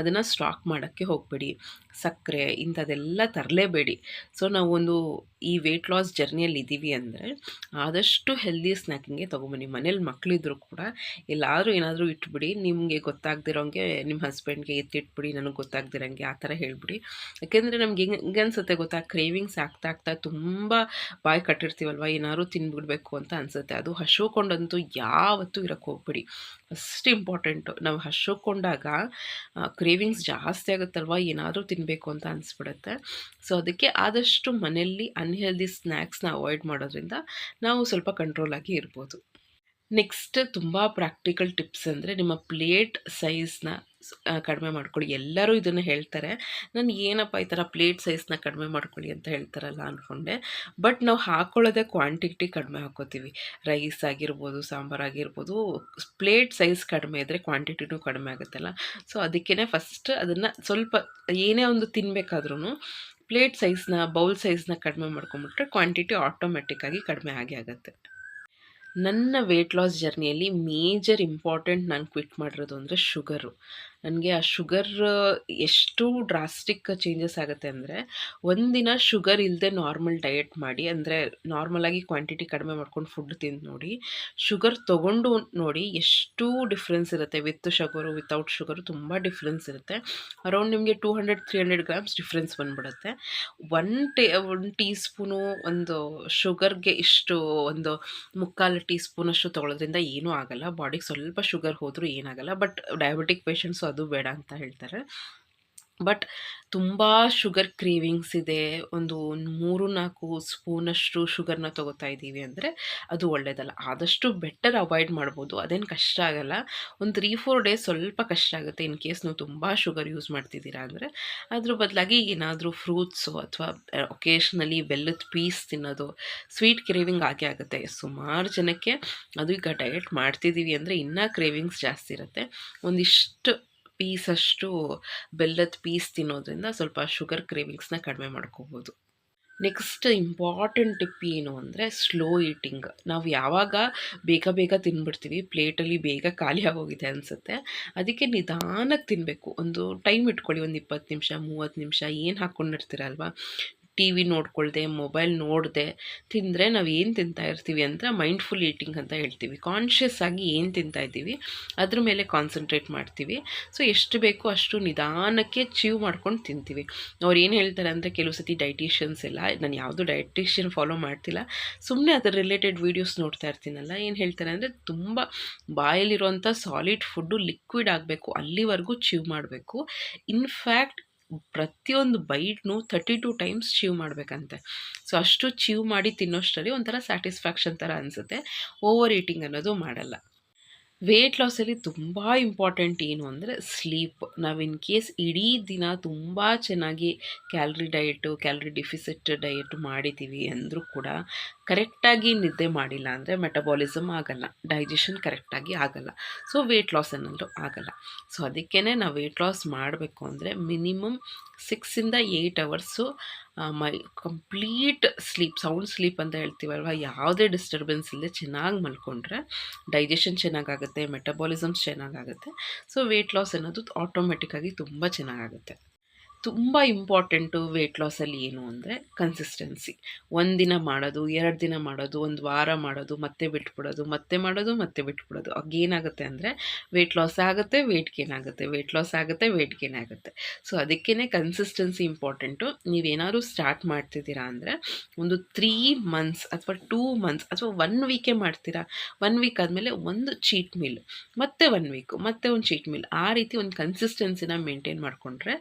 ಅದನ್ನು ಸ್ಟಾಕ್ ಮಾಡೋಕ್ಕೆ ಹೋಗಬೇಡಿ. ಸಕ್ಕರೆ ಇಂಥದ್ದೆಲ್ಲ ತರಲೇಬೇಡಿ. ಸೊ, ನಾವೊಂದು ಈ ವೆಯ್ಟ್ ಲಾಸ್ ಜರ್ನಿಯಲ್ಲಿ ಇದ್ದೀವಿ ಅಂದರೆ ಆದಷ್ಟು ಹೆಲ್ದಿ ಸ್ನ್ಯಾಕಿಂಗೆ ತೊಗೊಂಬನ್ನಿ. ಮನೇಲಿ ಮಕ್ಕಳಿದ್ರು ಕೂಡ ಎಲ್ಲಾದರೂ ಏನಾದರೂ ಇಟ್ಬಿಡಿ. ನಿಮಗೆ ಗೊತ್ತಾಗ್ದಿರೋಂಗೆ ನಿಮ್ಮ ಹಸ್ಬೆಂಡ್ಗೆ ಎತ್ತಿಟ್ಬಿಡಿ. ನನಗೆ ಗೊತ್ತಾಗ್ದಿರೋಂಗೆ ಆ ಥರ ಹೇಳಿಬಿಡಿ. ಯಾಕೆಂದರೆ ನಮ್ಗೆ ಹೆಂಗೆ ಅನ್ಸುತ್ತೆ ಗೊತ್ತಾ? ಕ್ರೇವಿಂಗ್ಸ್ ಆಗ್ತಾ ಆಗ್ತಾ ತುಂಬ ಬಾಯಿ ಕಟ್ಟಿರ್ತೀವಲ್ವ? ಏನಾದ್ರು ತಿನ್ಬಿಡ್ಬೇಕು ಅಂತ ಅನಿಸುತ್ತೆ. ಅದು ಹಶುಕೊಂಡಂತೂ ಯಾವತ್ತೂ ಇರೋಕ್ಕೆ ಹೋಗ್ಬಿಡಿ. ಫಸ್ಟ್ ಇಂಪಾರ್ಟೆಂಟು ನಾವು ಹಶೋಕೊಂಡಾಗ ಕ್ರೇವಿಂಗ್ಸ್ ಜಾಸ್ತಿ ಆಗುತ್ತಲ್ವ? ಏನಾದರೂ ತಿನ್ನಬೇಕು ಅಂತ ಅನಿಸ್ಬಿಡುತ್ತೆ. ಸೊ ಅದಕ್ಕೆ ಆದಷ್ಟು ಮನೆಯಲ್ಲಿ ಅನ್ಹೆಲ್ದಿ ಸ್ನ್ಯಾಕ್ಸ್ನ ಅವಾಯ್ಡ್ ಮಾಡೋದ್ರಿಂದ ನಾವು ಸ್ವಲ್ಪ ಕಂಟ್ರೋಲಾಗಿ ಇರ್ಬೋದು. ನೆಕ್ಸ್ಟ್ ತುಂಬ ಪ್ರಾಕ್ಟಿಕಲ್ ಟಿಪ್ಸ್ ಅಂದರೆ ನಿಮ್ಮ ಪ್ಲೇಟ್ ಸೈಜ್ನ ಕಡಿಮೆ ಮಾಡ್ಕೊಳ್ಳಿ. ಎಲ್ಲರೂ ಇದನ್ನು ಹೇಳ್ತಾರೆ. ನಾನು ಏನಪ್ಪ ಈ ಥರ ಪ್ಲೇಟ್ ಸೈಜ್ನ ಕಡಿಮೆ ಮಾಡ್ಕೊಳ್ಳಿ ಅಂತ ಹೇಳ್ತಾರಲ್ಲ ಅಂದ್ಕೊಂಡೆ ಬಟ್ ನಾವು ಹಾಕ್ಕೊಳ್ಳೋದೇ ಕ್ವಾಂಟಿಟಿ ಕಡಿಮೆ ಹಾಕ್ಕೋತೀವಿ ರೈಸ್ ಆಗಿರ್ಬೋದು, ಸಾಂಬಾರು ಆಗಿರ್ಬೋದು ಪ್ಲೇಟ್ ಸೈಜ್ ಕಡಿಮೆ ಇದ್ದರೆ ಕ್ವಾಂಟಿಟಿನೂ ಕಡಿಮೆ ಆಗುತ್ತಲ್ಲ. ಸೊ ಅದಕ್ಕೇ ಫಸ್ಟ್ ಅದನ್ನು ಸ್ವಲ್ಪ ಏನೇ ಒಂದು ತಿನ್ನಬೇಕಾದ್ರೂ ಪ್ಲೇಟ್ ಸೈಜ್ನ ಬೌಲ್ ಸೈಜ್ನ ಕಡಿಮೆ ಮಾಡ್ಕೊಂಬಿಟ್ರೆ ಕ್ವಾಂಟಿಟಿ ಆಟೋಮೆಟಿಕ್ಕಾಗಿ ಕಡಿಮೆ ಆಗೇ ಆಗುತ್ತೆ. ನನ್ನ ವೆಯ್ಟ್ ಲಾಸ್ ಜರ್ನಿಯಲ್ಲಿ ಮೇಜರ್ ಇಂಪಾರ್ಟೆಂಟ್ ನಾನು ಕ್ವಿಟ್ ಮಾಡಿರೋದು ಅಂದರೆ ಶುಗರು ನನಗೆ ಆ ಶುಗರ್ ಎಷ್ಟು ಡ್ರಾಸ್ಟಿಕ್ ಚೇಂಜಸ್ ಆಗುತ್ತೆ ಅಂದರೆ ಒಂದಿನ ಶುಗರ್ ಇಲ್ಲದೆ ನಾರ್ಮಲ್ ಡಯೆಟ್ ಮಾಡಿ, ಅಂದರೆ ನಾರ್ಮಲಾಗಿ ಕ್ವಾಂಟಿಟಿ ಕಡಿಮೆ ಮಾಡ್ಕೊಂಡು ಫುಡ್ ತಿಂದು ನೋಡಿ, ಶುಗರ್ ತೊಗೊಂಡು ನೋಡಿ ಎಷ್ಟು ಡಿಫ್ರೆನ್ಸ್ ಇರುತ್ತೆ. ವಿತ್ ಶುಗರು, ವಿತೌಟ್ ಶುಗರು ತುಂಬ ಡಿಫ್ರೆನ್ಸ್ ಇರುತ್ತೆ. ಅರೌಂಡ್ ನಿಮಗೆ two hundred, three hundred grams difference ಬಂದ್ಬಿಡುತ್ತೆ. One tea, one teaspoon ಒಂದು ಶುಗರ್ಗೆ ಇಷ್ಟು, ಒಂದು ಮುಕ್ಕಾಲು ಟೀ ಸ್ಪೂನಷ್ಟು ತೊಗೊಳೋದ್ರಿಂದ ಏನೂ ಆಗಲ್ಲ. ಬಾಡಿಗೆ ಸ್ವಲ್ಪ ಶುಗರ್ ಹೋದರೂ ಏನಾಗಲ್ಲ. ಬಟ್ ಡಯಾಬಿಟಿಕ್ ಪೇಷಂಟ್ಸು ಅದು ಬೇಡ ಅಂತ ಹೇಳ್ತಾರೆ. ಬಟ್ ತುಂಬ ಶುಗರ್ ಕ್ರೇವಿಂಗ್ಸ್ ಇದೆ. ಒಂದು ಮೂರು ನಾಲ್ಕು ಸ್ಪೂನಷ್ಟು ಶುಗರ್ನ ತೊಗೋತಾ ಇದ್ದೀವಿ ಅಂದರೆ ಅದು ಒಳ್ಳೆಯದಲ್ಲ ಆದಷ್ಟು ಬೆಟರ್ ಅವಾಯ್ಡ್ ಮಾಡ್ಬೋದು. ಅದೇನು ಕಷ್ಟ ಆಗಲ್ಲ. ಒಂದು ತ್ರೀ ಫೋರ್ ಡೇಸ್ ಸ್ವಲ್ಪ ಕಷ್ಟ ಆಗುತ್ತೆ. ಇನ್ ಕೇಸ್ ನೀವು ತುಂಬ ಶುಗರ್ ಯೂಸ್ ಮಾಡ್ತಿದ್ದೀರಾ ಅಂದರೆ ಅದ್ರ ಬದಲಾಗಿ ಏನಾದರೂ ಫ್ರೂಟ್ಸು ಅಥವಾ ಒಕೇಶ್ನಲಿ ಬೆಲ್ಲದ ಪೀಸ್ ತಿನ್ನೋದು ಸ್ವೀಟ್ ಕ್ರೇವಿಂಗ್ ಆಗೇ ಆಗುತ್ತೆ. ಸುಮಾರು ಜನಕ್ಕೆ ಅದು ಈಗ ಡಯಟ್ ಮಾಡ್ತಿದ್ದೀವಿ ಅಂದರೆ ಇನ್ನೂ ಕ್ರೇವಿಂಗ್ಸ್ ಜಾಸ್ತಿ ಇರುತ್ತೆ. ಒಂದಿಷ್ಟು ಪೀಸಷ್ಟು ಬೆಲ್ಲದ ಪೀಸ್ ತಿನ್ನೋದ್ರಿಂದ ಸ್ವಲ್ಪ ಶುಗರ್ ಕ್ರೇವಿಂಗ್ಸ್ನ ಕಡಿಮೆ ಮಾಡ್ಕೋಬೋದು. ನೆಕ್ಸ್ಟ್ ಇಂಪಾರ್ಟೆಂಟ್ ಟಿಪ್ ಏನು ಅಂದರೆ ಸ್ಲೋ ಈಟಿಂಗ್. ನಾವು ಯಾವಾಗ ಬೇಗ ಬೇಗ ತಿನ್ಬಿಡ್ತೀವಿ, ಪ್ಲೇಟಲ್ಲಿ ಬೇಗ ಖಾಲಿ ಆಗೋಗಿದೆ ಅನಿಸುತ್ತೆ. ಅದಕ್ಕೆ ನಿಧಾನಕ್ಕೆ ತಿನ್ನಬೇಕು ಒಂದು ಟೈಮ್ ಇಟ್ಕೊಳ್ಳಿ, ಒಂದು ಇಪ್ಪತ್ತು ನಿಮಿಷ, ಮೂವತ್ತು ನಿಮಿಷ, ಏನು ಹಾಕ್ಕೊಂಡಿರ್ತೀರಲ್ವ ಟಿ ವಿ ನೋಡ್ಕೊಳ್ದೆ, ಮೊಬೈಲ್ ನೋಡದೆ, ತಿಂದರೆ ನಾವು ಏನು ತಿಂತಾ ಇರ್ತೀವಿ ಅಂತ ಮೈಂಡ್ಫುಲ್ ಈಟಿಂಗ್ ಅಂತ ಹೇಳ್ತೀವಿ. ಕಾನ್ಷಿಯಸ್ ಆಗಿ ಏನು ತಿಂತಾ ಇದ್ದೀವಿ, ಅದ್ರ ಮೇಲೆ ಕಾನ್ಸಂಟ್ರೇಟ್ ಮಾಡ್ತೀವಿ. ಸೊ ಎಷ್ಟು ಬೇಕೋ ಅಷ್ಟು ನಿಧಾನಕ್ಕೆ ಚೀವ್ ಮಾಡ್ಕೊಂಡು ತಿಂತೀವಿ. ಅವ್ರು ಏನು ಹೇಳ್ತಾರೆ ಅಂದರೆ ಕೆಲವು ಸತಿ ಡೈಟಿಷಿಯನ್ಸ್ ಎಲ್ಲ, ನಾನು ಯಾವುದು ಡೈಟಿಷಿಯನ್ ಫಾಲೋ ಮಾಡ್ತಿಲ್ಲ ಸುಮ್ಮನೆ ಅದರ ರಿಲೇಟೆಡ್ ವೀಡಿಯೋಸ್ ನೋಡ್ತಾ ಇರ್ತೀನಲ್ಲ, ಏನು ಹೇಳ್ತಾರೆ ಅಂದರೆ ತುಂಬ ಬಾಯಲ್ಲಿರುವಂಥ ಸಾಲಿಡ್ ಫುಡ್ಡು ಲಿಕ್ವಿಡ್ ಆಗಬೇಕು, ಅಲ್ಲಿವರೆಗೂ ಚೀವ್ ಮಾಡಬೇಕು. ಇನ್ಫ್ಯಾಕ್ಟ್ ಪ್ರತಿಯೊಂದು ಬೈಟ್ನು ಥರ್ಟಿ ಟು ಟೈಮ್ಸ್ ಚೀವ್ ಮಾಡಬೇಕಂತೆ. ಸೊ ಅಷ್ಟು ಚೀವ್ ಮಾಡಿ ತಿನ್ನೋಷ್ಟರಲ್ಲಿ ಒಂಥರ ಸ್ಯಾಟಿಸ್ಫ್ಯಾಕ್ಷನ್ ಥರ ಅನಿಸುತ್ತೆ. ಓವರ್ ಈಟಿಂಗ್ ಅನ್ನೋದು ಮಾಡಲ್ಲ. ವೇಟ್ ಲಾಸಲ್ಲಿ ತುಂಬ ಇಂಪಾರ್ಟೆಂಟ್ ಏನು ಅಂದರೆ ಸ್ಲೀಪ್ ನಾವು ಇನ್ ಕೇಸ್ ಇಡೀ ದಿನ ತುಂಬ ಚೆನ್ನಾಗಿ calorie diet calorie deficit diet ಮಾಡಿದ್ದೀವಿ ಅಂದರೂ ಕೂಡ ಕರೆಕ್ಟಾಗಿ ನಿದ್ದೆ ಮಾಡಿಲ್ಲ ಅಂದರೆ ಮೆಟಬಾಲಿಸಮ್ ಆಗಲ್ಲ, ಡೈಜೆಷನ್ ಕರೆಕ್ಟಾಗಿ ಆಗಲ್ಲ. ಸೊ ವೆಯ್ಟ್ ಲಾಸ್ ಅನ್ನೋದು ಆಗಲ್ಲ. ಸೊ ಅದಕ್ಕೇ ನಾವು ವೆಯ್ಟ್ ಲಾಸ್ ಮಾಡಬೇಕು ಅಂದರೆ minimum ಸಿಕ್ಸಿಂದ eight hours my complete sleep sound sleep ಅಂತ ಹೇಳ್ತೀವಲ್ವ? ಯಾವುದೇ ಡಿಸ್ಟರ್ಬೆನ್ಸ್ ಇಲ್ಲದೆ ಚೆನ್ನಾಗಿ ಮಲ್ಕೊಂಡ್ರೆ ಡೈಜೆಷನ್ ಚೆನ್ನಾಗಾಗುತ್ತೆ ಮೆಟಬಾಲಿಸಮ್ಸ್ ಚೆನ್ನಾಗಾಗುತ್ತೆ. ಸೊ ವೆಯ್ಟ್ ಲಾಸ್ ಅನ್ನೋದು ಆಟೋಮೆಟಿಕ್ಕಾಗಿ ತುಂಬ ಚೆನ್ನಾಗಾಗುತ್ತೆ. ತುಂಬ ಇಂಪಾರ್ಟೆಂಟು ವೆಯ್ಟ್ ಲಾಸಲ್ಲಿ ಏನು ಅಂದರೆ ಕನ್ಸಿಸ್ಟೆನ್ಸಿ ಒಂದಿನ ಮಾಡೋದು, ಎರಡು ದಿನ ಮಾಡೋದು, ಒಂದು ವಾರ ಮಾಡೋದು, ಮತ್ತೆ ಬಿಟ್ಬಿಡೋದು, ಮತ್ತೆ ಮಾಡೋದು, ಮತ್ತೆ ಬಿಟ್ಬಿಡೋದು. ಆಗೇನಾಗುತ್ತೆ ಅಂದರೆ ವೆಯ್ಟ್ ಲಾಸ್ ಆಗುತ್ತೆ ವೆಯ್ಟ್ ಗೇನ್ ಆಗುತ್ತೆ. ವೆಯ್ಟ್ ಲಾಸ್ ಆಗುತ್ತೆ ವೆಯ್ಟ್ ಗೇನ್ ಆಗುತ್ತೆ. ಸೊ ಅದಕ್ಕೇ ಕನ್ಸಿಸ್ಟೆನ್ಸಿ ಇಂಪಾರ್ಟೆಂಟು ನೀವೇನಾದ್ರು ಸ್ಟಾರ್ಟ್ ಮಾಡ್ತಿದ್ದೀರಾ ಅಂದರೆ ಒಂದು ತ್ರೀ ಮಂತ್ಸ್ ಅಥವಾ ಟೂ ಮಂತ್ಸ್ ಅಥವಾ ಒನ್ ವೀಕೇ ಮಾಡ್ತೀರಾ. ಒನ್ ವೀಕ್ ಆದಮೇಲೆ ಒಂದು ಚೀಟ್ ಮೀಲ್ ಮತ್ತೆ ಒನ್ ವೀಕು ಮತ್ತೆ ಒಂದು ಚೀಟ್ ಮೀಲ್ ಆ ರೀತಿ ಒಂದು ಕನ್ಸಿಸ್ಟೆನ್ಸಿನ ಮೇಂಟೈನ್ ಮಾಡಿಕೊಂಡ್ರೆ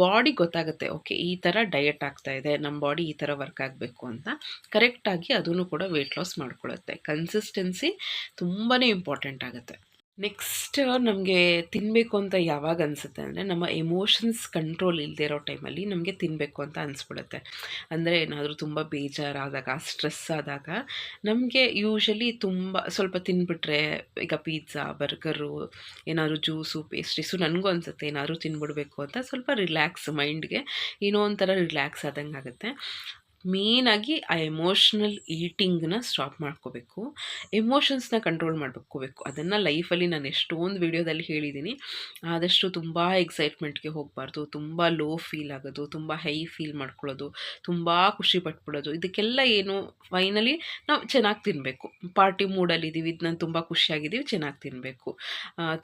ಬಾಡಿ ಗೊತ್ತಾಗುತ್ತೆ ಓಕೆ ಈ ಥರ ಡಯಟ್ ಆಗ್ತಾ ಇದೆ ನಮ್ಮ ಬಾಡಿ ಈ ಥರ ವರ್ಕ್ ಆಗಬೇಕು ಅಂತ. ಕರೆಕ್ಟಾಗಿ ಅದನ್ನು ಕೂಡ ವೆಯ್ಟ್ ಲಾಸ್ ಮಾಡ್ಕೊಳ್ಳುತ್ತೆ ಕನ್ಸಿಸ್ಟೆನ್ಸಿ ತುಂಬಾ ಇಂಪಾರ್ಟೆಂಟ್ ಆಗುತ್ತೆ. ನೆಕ್ಸ್ಟ್ ನಮಗೆ ತಿನ್ನಬೇಕು ಅಂತ ಯಾವಾಗ ಅನಿಸುತ್ತೆ ಅಂದರೆ ನಮ್ಮ ಎಮೋಷನ್ಸ್ ಕಂಟ್ರೋಲ್ ಇಲ್ಲದೆ ಇರೋ ಟೈಮಲ್ಲಿ ನಮಗೆ ತಿನ್ನಬೇಕು ಅಂತ ಅನಿಸ್ಬಿಡುತ್ತೆ. ಅಂದರೆ ಏನಾದರೂ ತುಂಬ ಬೇಜಾರಾದಾಗ ಸ್ಟ್ರೆಸ್ ಆದಾಗ ನಮಗೆ ಯೂಶಲಿ ತುಂಬ ಸ್ವಲ್ಪ ತಿನ್ಬಿಟ್ರೆ ಈಗ ಪಿಜ್ಜಾ ಬರ್ಗರು ಏನಾದರೂ ಜ್ಯೂಸು ಪೇಸ್ಟ್ರೀಸು ನನಗೂ ಅನಿಸುತ್ತೆ ಏನಾದರೂ ತಿನ್ಬಿಡ್ಬೇಕು ಅಂತ ಸ್ವಲ್ಪ ರಿಲ್ಯಾಕ್ಸ್ ಮೈಂಡ್ಗೆ ಏನೋ ಒಂಥರ ರಿಲ್ಯಾಕ್ಸ್ ಆದಂಗೆ ಆಗುತ್ತೆ ಮೇಯ್ನಾಗಿ ಆ ಎಮೋಷ್ನಲ್ ಈಟಿಂಗ್ನ ಸ್ಟಾಪ್ ಮಾಡ್ಕೋಬೇಕು. ಎಮೋಷನ್ಸ್ನ ಕಂಟ್ರೋಲ್ ಮಾಡ್ಕೋಬೇಕು. ಅದನ್ನು ಲೈಫಲ್ಲಿ ನಾನು ಎಷ್ಟೊಂದು ವಿಡಿಯೋದಲ್ಲಿ ಹೇಳಿದ್ದೀನಿ ಆದಷ್ಟು ತುಂಬ ಎಕ್ಸೈಟ್ಮೆಂಟ್ಗೆ ಹೋಗಬಾರ್ದು. ತುಂಬ ಲೋ ಫೀಲ್ ಆಗೋದು, ತುಂಬ ಹೈ ಫೀಲ್ ಮಾಡ್ಕೊಳ್ಳೋದು, ತುಂಬ ಖುಷಿ ಪಟ್ಬಿಡೋದು. ಇದಕ್ಕೆಲ್ಲ ಏನು ಫೈನಲಿ ನಾವು ಚೆನ್ನಾಗಿ ತಿನ್ನಬೇಕು ಪಾರ್ಟಿ ಮೂಡಲ್ಲಿದ್ದೀವಿ ಇದು ನಾನು ತುಂಬ ಖುಷಿಯಾಗಿದ್ದೀವಿ ಚೆನ್ನಾಗಿ ತಿನ್ನಬೇಕು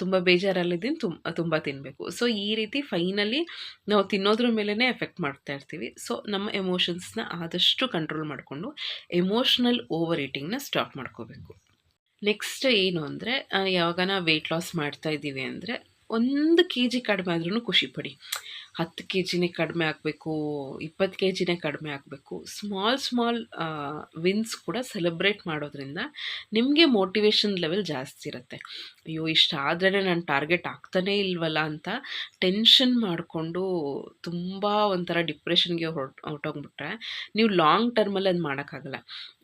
ತುಂಬ ಬೇಜಾರಲ್ಲಿದ್ದೀನಿ ತುಂಬ ತುಂಬ ತಿನ್ನಬೇಕು ಸೊ ಈ ರೀತಿ ಫೈನಲಿ ನಾವು ತಿನ್ನೋದ್ರ ಮೇಲೇ ಎಫೆಕ್ಟ್ ಮಾಡ್ತಾ ಇರ್ತೀವಿ. ಸೊ ನಮ್ಮ ಎಮೋಷನ್ಸ್ನ ಆದಷ್ಟು ಕಂಟ್ರೋಲ್ ಮಾಡಿಕೊಂಡು ಎಮೋಷ್ನಲ್ ಓವರ್ ಈಟಿಂಗ್ನ ಸ್ಟಾಪ್ ಮಾಡ್ಕೋಬೇಕು. ನೆಕ್ಸ್ಟ್ ಏನು ಅಂದರೆ ಯಾವಾಗ ವೆಯ್ಟ್ ಲಾಸ್ ಮಾಡ್ತಾ ಇದ್ದೀವಿ ಅಂದರೆ, ಒಂದು ಕೆ ಜಿ ಕಡಿಮೆ ಆದ್ರೂ ಖುಷಿ ಪಡಿ. ಹತ್ತು ಕೆ ಜಿನೇ ಕಡಿಮೆ ಆಗಬೇಕು, ಇಪ್ಪತ್ತು ಕೆ ಜಿನೇ ಕಡಿಮೆ ಆಗಬೇಕು. ಸ್ಮಾಲ್ ಸ್ಮಾಲ್ ವಿನ್ಸ್ ಕೂಡ ಸೆಲೆಬ್ರೇಟ್ ಮಾಡೋದ್ರಿಂದ ನಿಮಗೆ ಮೋಟಿವೇಶನ್ ಲೆವೆಲ್ ಜಾಸ್ತಿ ಇರುತ್ತೆ. ಅಯ್ಯೋ ಇಷ್ಟಾದ್ರೇ ನಾನು ಟಾರ್ಗೆಟ್ ಆಗ್ತಾನೇ ಇಲ್ವಲ್ಲ ಅಂತ ಟೆನ್ಷನ್ ಮಾಡಿಕೊಂಡು ತುಂಬ ಒಂಥರ ಡಿಪ್ರೆಷನ್ಗೆ ಹೊರಟು, ಹೊರಟೋಗ್ಬಿಟ್ರೆ ನೀವು ಲಾಂಗ್ ಟರ್ಮಲ್ಲಿ ಅದು ಮಾಡೋಕ್ಕಾಗಲ್ಲ.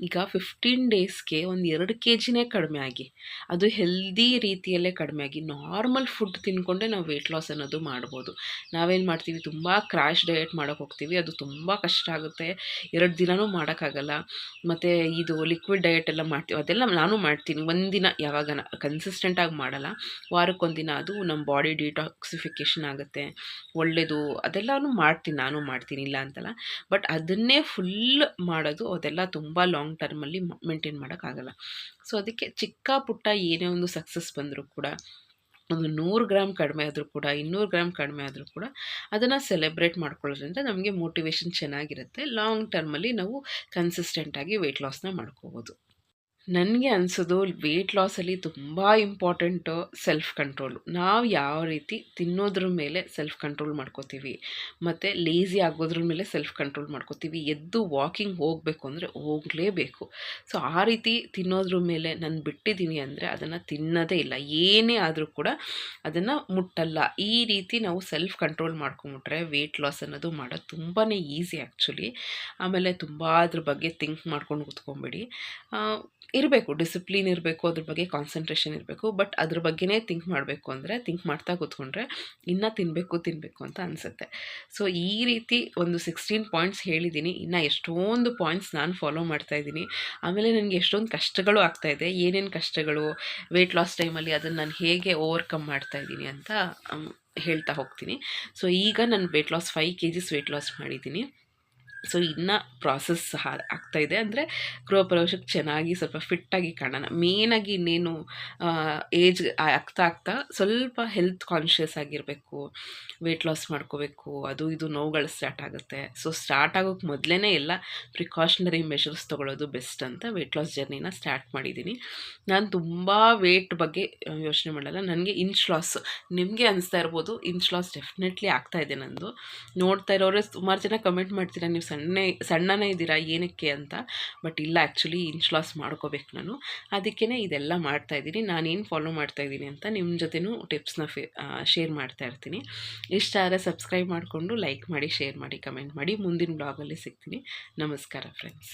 ಈಗ ಫಿಫ್ಟೀನ್ ಡೇಸ್ಗೆ ಒಂದು ಎರಡು ಕೆ ಜಿನೇ ಕಡಿಮೆ ಆಗಿ, ಅದು ಹೆಲ್ದಿ ರೀತಿಯಲ್ಲೇ ಕಡಿಮೆ ಆಗಿ ನಾರ್ಮಲ್ ಫುಡ್ ತಿನ್ಕೊಂಡೇ ನಾವು ವೆಯ್ಟ್ ಲಾಸ್ ಅನ್ನೋದು ಮಾಡ್ಬೋದು. ನಾವೇನು ಮಾಡ್ತೀವಿ? ತುಂಬ ಕ್ರ್ಯಾಶ್ ಡಯಟ್ ಮಾಡೋಕೆ ಹೋಗ್ತೀವಿ, ಅದು ತುಂಬ ಕಷ್ಟ ಆಗುತ್ತೆ. ಎರಡು ದಿನವೂ ಮಾಡೋಕ್ಕಾಗಲ್ಲ. ಮತ್ತು ಇದು ಲಿಕ್ವಿಡ್ ಡಯಟ್ ಎಲ್ಲ ಮಾಡ್ತೀವಿ, ಅದೆಲ್ಲ ನಾನು ಮಾಡ್ತೀನಿ. ಒಂದಿನ ಯಾವಾಗ ಕನ್ಸಿಸ್ಟೆಂಟಾಗಿ ಮಾಡಲ್ಲ. ವಾರಕ್ಕೊಂದಿನ ಅದು ನಮ್ಮ ಬಾಡಿ ಡಿಟಾಕ್ಸಿಫಿಕೇಷನ್ ಆಗುತ್ತೆ. ಒಳ್ಳೆಯದು ಅದೆಲ್ಲನೂ ಮಾಡ್ತೀನಿ, ನಾನು ಮಾಡ್ತೀನಿ, ಇಲ್ಲ ಅಂತಲ್ಲ. ಬಟ್ ಅದನ್ನೇ ಫುಲ್ ಮಾಡೋದು, ಅದೆಲ್ಲ ತುಂಬ ಲಾಂಗ್ ಟರ್ಮಲ್ಲಿ ಮೇಂಟೈನ್ ಮಾಡೋಕ್ಕಾಗಲ್ಲ. ಸೊ ಅದಕ್ಕೆ ಚಿಕ್ಕ ಪುಟ್ಟ ಏನೇ ಒಂದು ಸಕ್ಸಸ್ ಬಂದರೂ ಕೂಡ ಒಂದು ನೂರು ಗ್ರಾಮ್ ಕಡಿಮೆ ಆದರೂ ಕೂಡ, ಇನ್ನೂರು ಗ್ರಾಮ್ ಕಡಿಮೆ ಆದರೂ ಕೂಡ ಅದನ್ನು ಸೆಲೆಬ್ರೇಟ್ ಮಾಡ್ಕೊಳ್ಳೋದ್ರಿಂದ ನಮಗೆ ಮೋಟಿವೇಶನ್ ಚೆನ್ನಾಗಿರುತ್ತೆ. ಲಾಂಗ್ ಟರ್ಮಲ್ಲಿ ನಾವು ಕನ್ಸಿಸ್ಟೆಂಟಾಗಿ ವೆಯ್ಟ್ ಲಾಸ್ನ ಮಾಡ್ಕೋಬೋದು. ನನಗೆ ಅನಿಸೋದು ವೆಯ್ಟ್ ಲಾಸಲ್ಲಿ ತುಂಬ ಇಂಪಾರ್ಟೆಂಟು ಸೆಲ್ಫ್ ಕಂಟ್ರೋಲು ನಾವು ಯಾವ ರೀತಿ ತಿನ್ನೋದ್ರ ಮೇಲೆ ಸೆಲ್ಫ್ ಕಂಟ್ರೋಲ್ ಮಾಡ್ಕೋತೀವಿ, ಮತ್ತು ಲೇಸಿ ಆಗೋದ್ರ ಮೇಲೆ ಸೆಲ್ಫ್ ಕಂಟ್ರೋಲ್ ಮಾಡ್ಕೋತೀವಿ, ಎದ್ದು ವಾಕಿಂಗ್ ಹೋಗಬೇಕು ಅಂದರೆ ಹೋಗಲೇಬೇಕು. ಸೊ ಆ ರೀತಿ ತಿನ್ನೋದ್ರ ಮೇಲೆ ನಾನು ಬಿಟ್ಟಿದ್ದೀನಿ ಅಂದರೆ ಅದನ್ನು ತಿನ್ನೋದೇ ಇಲ್ಲ. ಏನೇ ಆದರೂ ಕೂಡ ಅದನ್ನು ಮುಟ್ಟಲ್ಲ. ಈ ರೀತಿ ನಾವು ಸೆಲ್ಫ್ ಕಂಟ್ರೋಲ್ ಮಾಡ್ಕೊಂಬಿಟ್ರೆ ವೆಯ್ಟ್ ಲಾಸ್ ಅನ್ನೋದು ಮಾಡೋದು ತುಂಬಾ ಈಸಿ ಆ್ಯಕ್ಚುಲಿ ಆಮೇಲೆ ತುಂಬ ಅದ್ರ ಬಗ್ಗೆ ಥಿಂಕ್ ಮಾಡ್ಕೊಂಡು ಕೂತ್ಕೊಂಬಿಡಿ. ಇರಬೇಕು ಡಿಸಿಪ್ಲಿನ್ ಇರಬೇಕು, ಅದ್ರ ಬಗ್ಗೆ ಕಾನ್ಸಂಟ್ರೇಷನ್ ಇರಬೇಕು ಬಟ್ ಅದ್ರ ಬಗ್ಗೆನೇ ಥಿಂಕ್ ಮಾಡಬೇಕು ಅಂದರೆ ಥಿಂಕ್ ಮಾಡ್ತಾ ಕೂತ್ಕೊಂಡ್ರೆ ಇನ್ನೂ ತಿನ್ನಬೇಕು ತಿನ್ನಬೇಕು ಅಂತ ಅನಿಸುತ್ತೆ. ಸೊ ಈ ರೀತಿ ಒಂದು ಸಿಕ್ಸ್ಟೀನ್ ಪಾಯಿಂಟ್ಸ್ ಹೇಳಿದ್ದೀನಿ ಇನ್ನು ಎಷ್ಟೊಂದು ಪಾಯಿಂಟ್ಸ್ ನಾನು ಫಾಲೋ ಮಾಡ್ತಾ ಇದ್ದೀನಿ. ಆಮೇಲೆ ನನಗೆ ಎಷ್ಟೊಂದು ಕಷ್ಟಗಳು ಆಗ್ತಾಯಿದೆ ಏನೇನು ಕಷ್ಟಗಳು ವೆಯ್ಟ್ ಲಾಸ್ ಟೈಮಲ್ಲಿ ಅದನ್ನು ನಾನು ಹೇಗೆ ಓವರ್ಕಮ್ ಮಾಡ್ತಾ ಇದ್ದೀನಿ ಅಂತ ಹೇಳ್ತಾ ಹೋಗ್ತೀನಿ. ಸೊ ಈಗ ನಾನು weight loss five K Gs weight loss ಮಾಡಿದ್ದೀನಿ. ಸೊ ಇನ್ನು ಪ್ರಾಸೆಸ್ ಆಗ್ತಾಯಿದೆ ಅಂದರೆ ಗೃಹ ಪ್ರವೇಶಕ್ಕೆ ಚೆನ್ನಾಗಿ ಸ್ವಲ್ಪ ಫಿಟ್ಟಾಗಿ ಕಾಣೋಣ. ಮೇನಾಗಿ ಇನ್ನೇನು ಏಜ್ ಆಗ್ತಾ ಆಗ್ತಾ ಸ್ವಲ್ಪ ಹೆಲ್ತ್ ಕಾನ್ಷಿಯಸ್ ಆಗಿರಬೇಕು. ವೆಯ್ಟ್ ಲಾಸ್ ಮಾಡ್ಕೋಬೇಕು. ಅದು ಇದು ನೋವುಗಳು ಸ್ಟಾರ್ಟ್ ಆಗುತ್ತೆ. ಸೊ ಸ್ಟಾರ್ಟ್ ಆಗೋಕ್ಕೆ ಮೊದಲೇ ಎಲ್ಲ ಪ್ರಿಕಾಷನರಿ ಮೆಷರ್ಸ್ ತೊಗೊಳ್ಳೋದು ಬೆಸ್ಟ್ ಅಂತ ವೆಯ್ಟ್ ಲಾಸ್ ಜರ್ನಿನ ಸ್ಟಾರ್ಟ್ ಮಾಡಿದ್ದೀನಿ. ನಾನು ತುಂಬ ವೆಯ್ಟ್ ಬಗ್ಗೆ ಯೋಚನೆ ಮಾಡಲ್ಲ. ನನಗೆ ಇಂಚ್ ಲಾಸ್ ನಿಮಗೆ ಅನಿಸ್ತಾ ಇರ್ಬೋದು ಇಂಚ್ ಲಾಸ್ ಡೆಫಿನೆಟ್ಲಿ ಆಗ್ತಾಯಿದೆ ಇದೆ ನಂದು. ನೋಡ್ತಾ ಇರೋರೆ, ಸುಮಾರು ಜನ ಕಮೆಂಟ್ ಮಾಡ್ತೀರಾ, ನೀವು ಸಣ್ಣ, ಸಣ್ಣನೇ ಇದ್ದೀರಾ, ಏನಕ್ಕೆ ಅಂತ. ಬಟ್ ಇಲ್ಲ ಆ್ಯಕ್ಚುಲಿ ಇಂಚ್ ಲಾಸ್ ಮಾಡ್ಕೋಬೇಕು ನಾನು. ಅದಕ್ಕೇ ಇದೆಲ್ಲ ಮಾಡ್ತಾ ಇದ್ದೀನಿ. ನಾನೇನು ಫಾಲೋ ಮಾಡ್ತಾ ಇದ್ದೀನಿ ಅಂತ ನಿಮ್ಮ ಜೊತೆನೂ ಟಿಪ್ಸ್ನ ಫೇ ಶೇರ್ ಮಾಡ್ತಾ ಇರ್ತೀನಿ. ಇಷ್ಟ ಆದರೆ ಸಬ್ಸ್ಕ್ರೈಬ್ ಮಾಡಿಕೊಂಡು ಲೈಕ್ ಮಾಡಿ ಶೇರ್ ಮಾಡಿ ಕಮೆಂಟ್ ಮಾಡಿ. ಮುಂದಿನ ಬ್ಲಾಗಲ್ಲಿ ಸಿಗ್ತೀನಿ. ನಮಸ್ಕಾರ ಫ್ರೆಂಡ್ಸ್